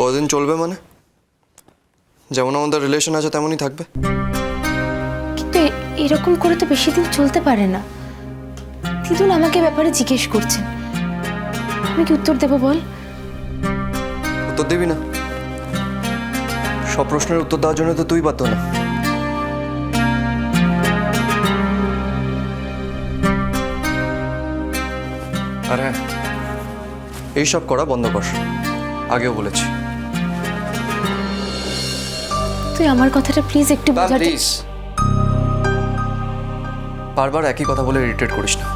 কদিন চলবে মানে? যেমন আমাদের রিলেশন আছে তেমনই থাকবে। কিন্তু এরকম করে তো বেশি দিন চলতে পারে না। দিদুন আমাকে ব্যাপারে জিজ্ঞেস করছেন। আমি কি উত্তর দেবো বল? উত্তর দিবি না। সব প্রশ্নের উত্তর দেওয়ার জন্য তো তুই পারতো না। আর হ্যাঁ এইসব করা বন্ধ কর। আগেও বলেছি। তুই আমার কথাটা প্লিজ একটু বোঝার প্লিজ বারবার একই কথা বলে ইরিটেট করিস না।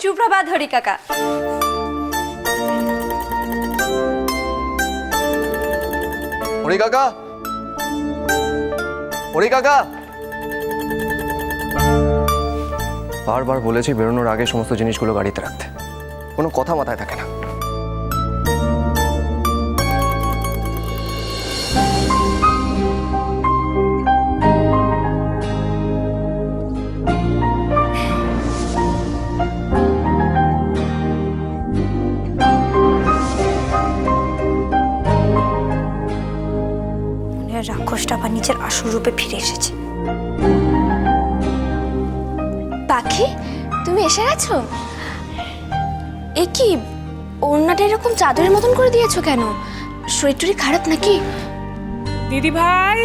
সুপ্রভাত হরি কাকা। হরি কাকা। হরি কাকা। বারবার বলেছি বেরোনোর আগে সমস্ত জিনিসগুলো গাড়িতে রাখতে। কোনো কথা মাথায় থাকে না। রূপে ফিরে এসেছে। পাখি তুমি এসে গেছো? এ কি ওড়নাটা এরকম চাদরের মতন করে দিয়েছ কেন? শরীর টরীর খারাপ নাকি? দিদি ভাই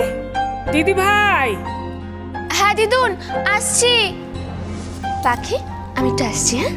দিদি ভাই। হ্যাঁ দিদুন আসছি। পাখি আমি একটু আসছি হ্যাঁ?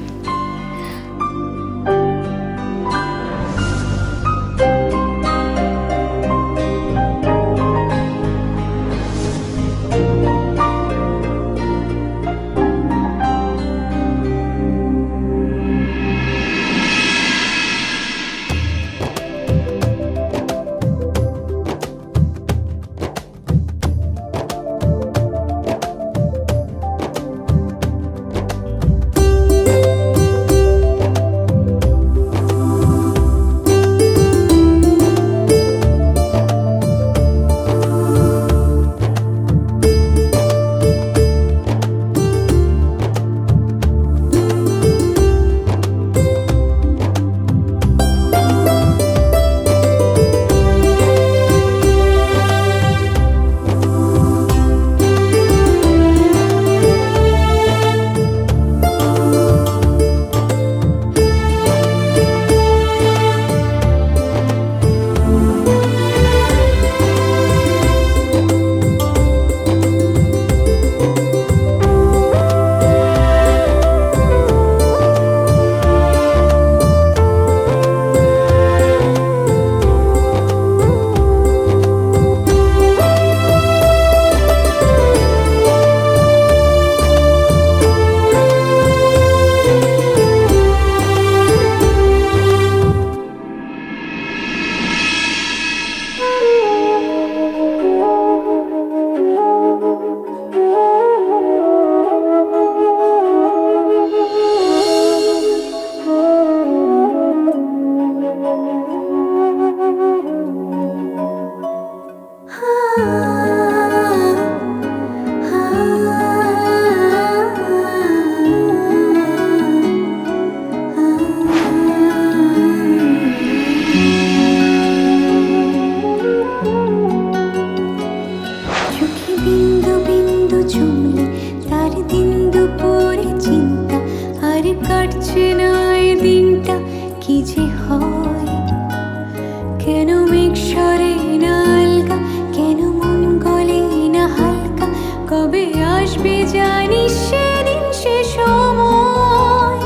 কেন মেঘ সরে না আলগা কেন মন গলে না হালকা? কবে আসবে জানিস সেদিন সে সময়।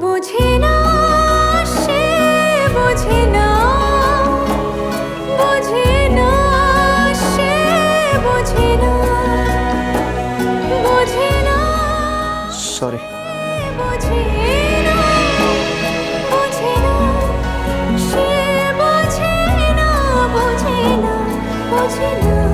বোঝে না সে বোঝে না। বোঝে না সে বোঝে না। বোঝে না সরি বোঝে বোঝে না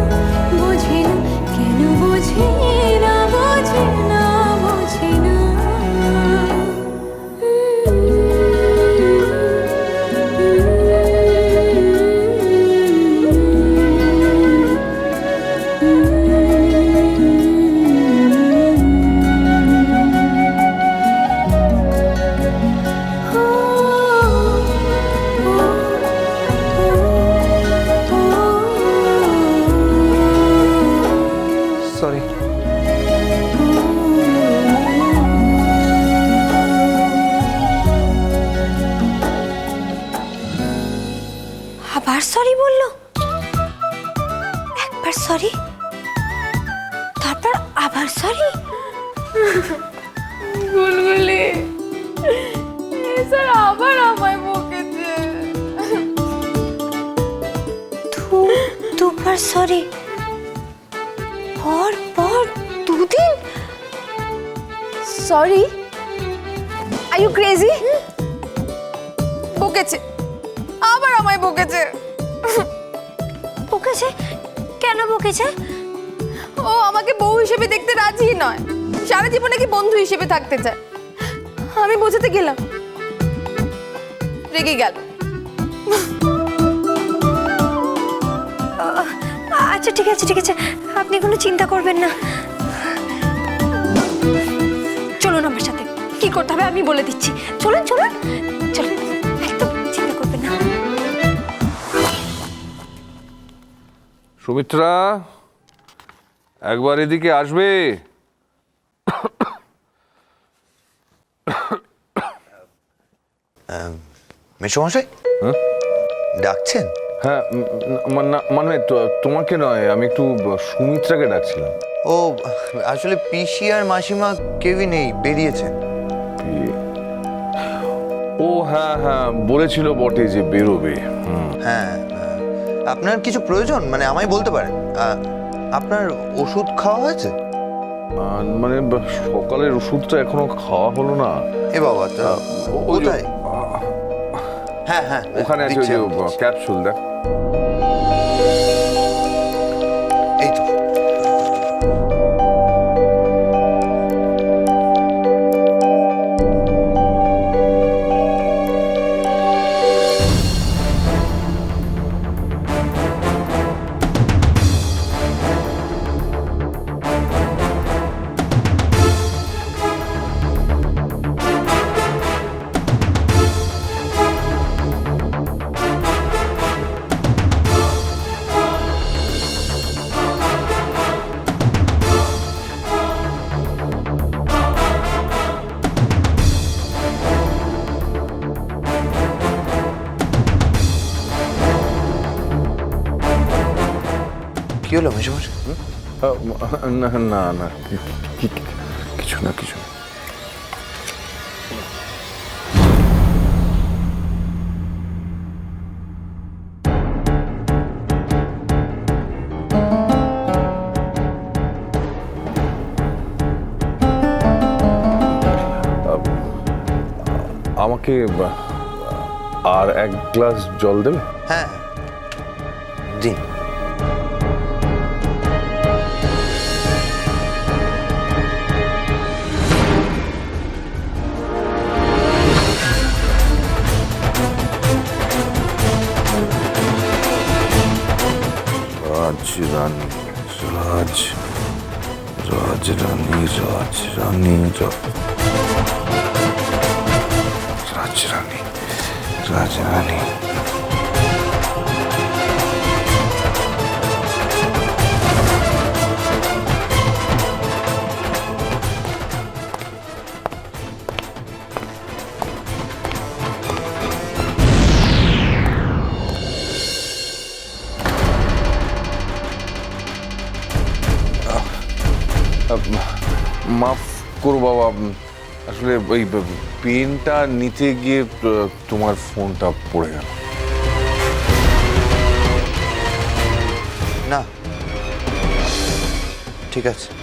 তারপর আবার সরি গুলগুলি স্যার আবার আমায় বকেছে। দুবার সরি পর পর দুদিন? সরি আর ইউ ক্রেজি বকেছে। আবার আমায় বকেছে। বকেছে? কেন বকেছে? ও আমাকে বউ হিসেবে দেখতে রাজি নয়। সারা জীবনে কি বন্ধু হিসেবে থাকতে চায়? আমি বোঝাতে গেলাম। রেগে গেল। আচ্ছা ঠিক আছে ঠিক আছে। আপনি কোনো চিন্তা করবেন না। চলুন আমার সাথে। কি করতে হবে আমি বলে দিচ্ছি। চলুন চলুন। চলুন একদম চিন্তা করবেন না। সুমিত্রা? একবার এদিকে আসবে। মেসমশাই? ডাকছেন? হ্যাঁ উম, উম, না, মানে তো- তোমাকে নয় আমি একটু সুমিত্রাকে ডাকছিলাম। ও আসলে পিসি আর মাসিমা কেউই নেই বেরিয়েছেন। ও হ্যাঁ হ্যাঁ বলেছিল বটে যে বেরোবে। হ্যাঁ হ্যাঁ। আপনার কিছু প্রয়োজন? মানে আমায় বলতে পারেন। আপনার ওষুধ খাওয়া হয়েছে? মানে সকালের ওষুধটা এখনও খাওয়া হলো না। এ বাবা তা কোথায়? হ্যাঁ হ্যাঁ ওখানে আছে। ক্যাপসুল দেখ। কি হলো মেসমশাই আহ, না না না কি- কি- কি- কিছু না কিছু না আহ, আমাকে আহ, আর এক গ্লাস জল দেবে? হ্যাঁ। দিন। राज रानी राज माफ़ করো বাবা আসলে ওই পেনটা নিতে গিয়ে তোমার ফোনটা পড়ে গেল। না। ঠিক আছে।